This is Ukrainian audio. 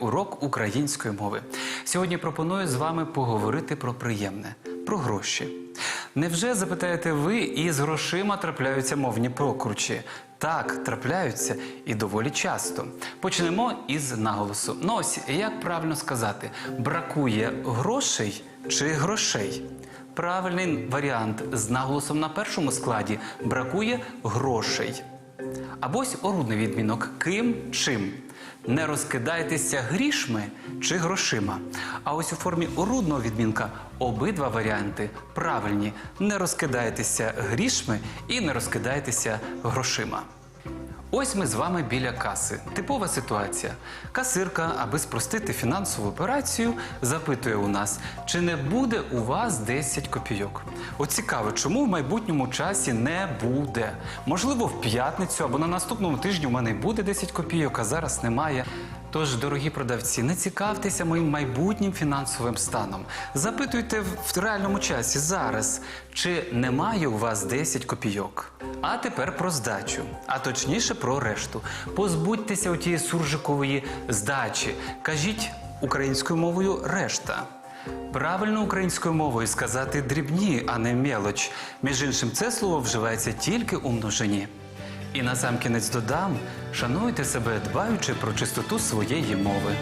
Урок української мови. Сьогодні пропоную з вами поговорити про приємне, про гроші. Невже запитаєте ви, і з грошима трапляються мовні прокручі? Так, трапляються і доволі часто. Почнемо із наголосу. Ну ось як правильно сказати: бракує грошей чи грошей? Правильний варіант з наголосом на першому складі бракує грошей. Або ось орудний відмінок ким чим. Не розкидайтеся грішми чи грошима. А ось у формі орудного відмінка обидва варіанти правильні. Не розкидайтеся грішми і не розкидайтеся грошима. Ось ми з вами біля каси. Типова ситуація. Касирка, аби спростити фінансову операцію, запитує у нас, чи не буде у вас 10 копійок. От цікаво, чому в майбутньому часі не буде. Можливо, в п'ятницю або на наступному тижні у мене буде 10 копійок, а зараз немає. Тож, дорогі продавці, не цікавтеся моїм майбутнім фінансовим станом. Запитуйте в реальному часі зараз, чи немає у вас 10 копійок. А тепер про здачу, а точніше про решту. Позбудьтеся отієї суржикової здачі. Кажіть українською мовою решта. Правильно українською мовою сказати дрібні, а не мелоч. Між іншим, це слово вживається тільки у множині. І насамкінець додам, шануйте себе, дбаючи про чистоту своєї мови.